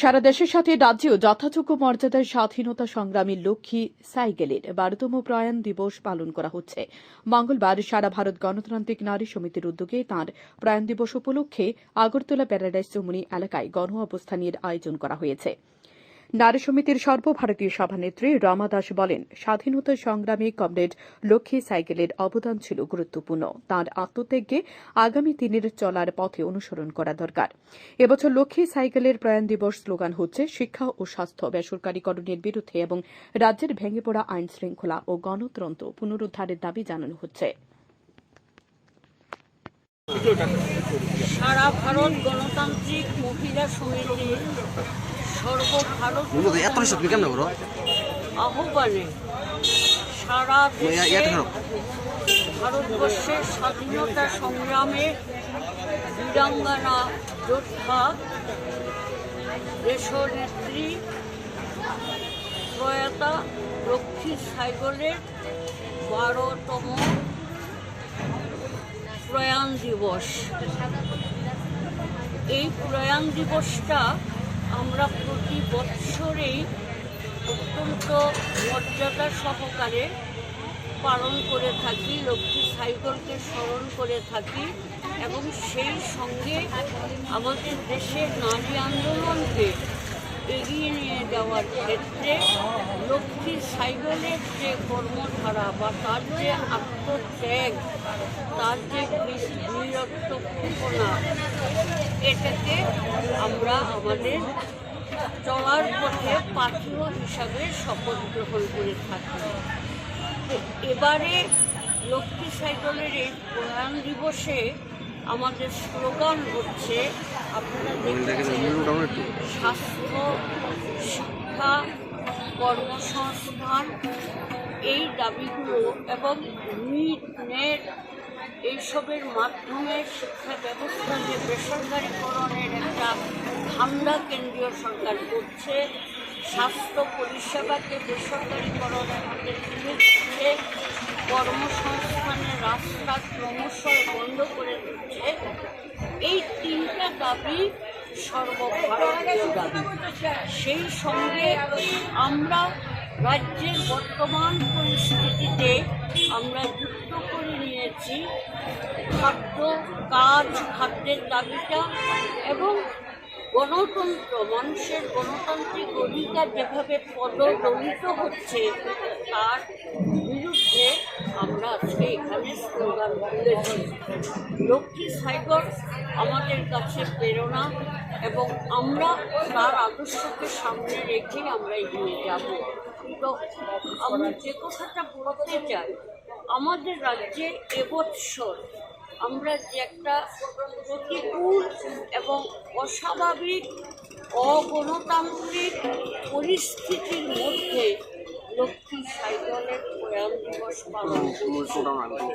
সারা দেশের সাথে রাজ্যেও যথাযোগ্য মর্যাদায় স্বাধীনতা সংগ্রামী লক্ষ্মী সাইগেলের বারোতম প্রয়াণ দিবস পালন করা হচ্ছে। মঙ্গলবার সারা ভারত গণতান্ত্রিক নারী সমিতির উদ্যোগে তাঁর প্রয়াণ দিবস উপলক্ষে আগরতলা প্যারাডাইস চৌমুনি এলাকায় গণ অবস্থানের আয়োজন করা হয়েছে। নারী সমিতির সর্বভারতীয় সভানেত্রী রমা দাস বলেন, স্বাধীনতা সংগ্রামে কমরেড লক্ষ্মী সাইকেলের অবদান ছিল গুরুত্বপূর্ণ। তাঁর আত্মত্যাগকে আগামী দিনের চলার পথে অনুসরণ করা দরকার। এবছর লক্ষ্মী সাইকেলের প্রয়াণ দিবস স্লোগান হচ্ছে, শিক্ষা ও স্বাস্থ্য বেসরকারীকরণের বিরুদ্ধে এবং রাজ্যের ভেঙে পড়া আইন শৃঙ্খলা ও গণতন্ত্র পুনরুদ্ধারের দাবি জানানো হচ্ছে। সারা ভারত গণতান্ত্রিক মহিলা সমিতির সর্বভারত এত তুমি কেমন করো? আহ্বানে সারা দেশে ভারতবর্ষের স্বাধীনতা সংগ্রামে বীরাঙ্গনা যোদ্ধা দেশনেত্রী প্রয়াতা লক্ষ্মী সাইগলের বারোতম প্রয়াণ দিবস। এই প্রয়াণ দিবসটা আমরা প্রতি বৎসরেই অত্যন্ত মর্যাদা সহকারে পালন করে থাকি, লক্ষ্মী সাইকেলকে স্মরণ করে থাকি এবং সেই সঙ্গে আমাদের দেশের নারী আন্দোলনকে এগিয়ে নিয়ে যাওয়ার ক্ষেত্রে লক্ষ্মী সাইকেলের যে কর্মধারা বা তার যে আত্মত্যাগ, তার যে বীরত্বপূর্ণা এটাকে আমরা আমাদের চলার পথে পাথেয় হিসাবে শপথ গ্রহণ করে থাকি। এবারে লক্ষ্মী সাইকেলের এই প্রয়াণ দিবসে আমাদের স্লোগান হচ্ছে আপনারা স্বাস্থ্য শিক্ষা কর্মসংস্থান এই দাবিগুলো এবং নিট নেট এইসবের মাধ্যমে শিক্ষা ব্যবস্থা যে বেসরকারিকরণের একটা ধান্দা কেন্দ্রীয় সরকার করছে, স্বাস্থ্য পরিষেবাকে বেসরকারিকরণের মধ্যে তুলে দিচ্ছে, কর্মসংস্থানের রাস্তা ক্রমশ বন্ধ করে দিচ্ছে। এই তিনটা দাবি সর্বভারতীয় দাবি। সেই সঙ্গে আমরা রাজ্যের বর্তমান পরিস্থিতিতে আমরা যুক্ত করে নিয়েছি খাদ্য, কাজ, খাদ্যের দাবিটা এবং গণতন্ত্র, মানুষের গণতান্ত্রিক অধিকার যেভাবে পদদলিত হচ্ছে তার বিরুদ্ধে আমরা আজকে এখানে স্লোগান তুলেছি। লক্ষ্মী সাইবর আমাদের কাছে প্রেরণা এবং আমরা তার আদর্শকে সামনে রেখে আমরা এগিয়ে যাব। তো আমরা যে কথাটা বলতে চাই, আমাদের রাজ্যে এবৎসর আমরা যে একটা প্রতিকূল এবং অস্বাভাবিক, অগণতান্ত্রিক পরিস্থিতির মধ্যে লক্ষ্মী সাইকেলের প্রয়াণ দিবস পালন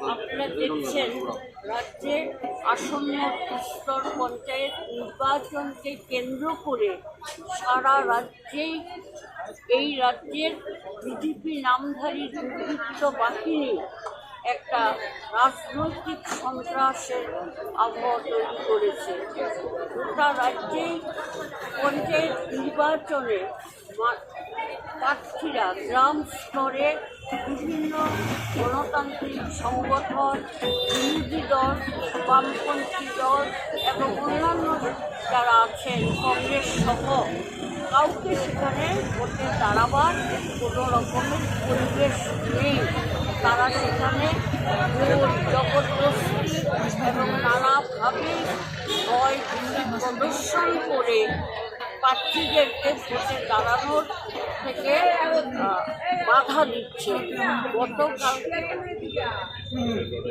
আপনারা দেখছেন রাজ্যে আসন্ন স্তর পঞ্চায়েত নির্বাচনকে কেন্দ্র করে সারা রাজ্যেই এই রাজ্যের বিজেপি নামধারী দুর্বৃত্ত বাহিনী একটা রাজনৈতিক সন্ত্রাসের আবহাওয়া তৈরি করেছে। গোটা রাজ্যেই পঞ্চায়েত নির্বাচনে প্রার্থীরা গ্রাম স্তরে বিভিন্ন গণতান্ত্রিক সংগঠন, বিরোধী দল, বামপন্থী দল এবং অন্যান্য যারা আছেন কংগ্রেস সহ, কাউকে সেখানে ভোটে দাঁড়াবার কোনো রকমের পরিবেশ নেই। তারা সেখানে জবরদস্তি এবং নানাভাবে ভয় প্রদর্শন করে প্রার্থীদেরকে ভোটে দাঁড়ানোর থেকে বাধা দিচ্ছে। গতকাল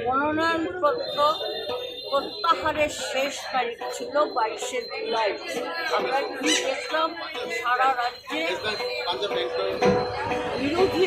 মনোনয়নপত্র প্রত্যাহারের শেষ তারিখ ছিল বাইশে জুলাই। আমরা কি দেখলাম? সারা রাজ্যে বিরোধী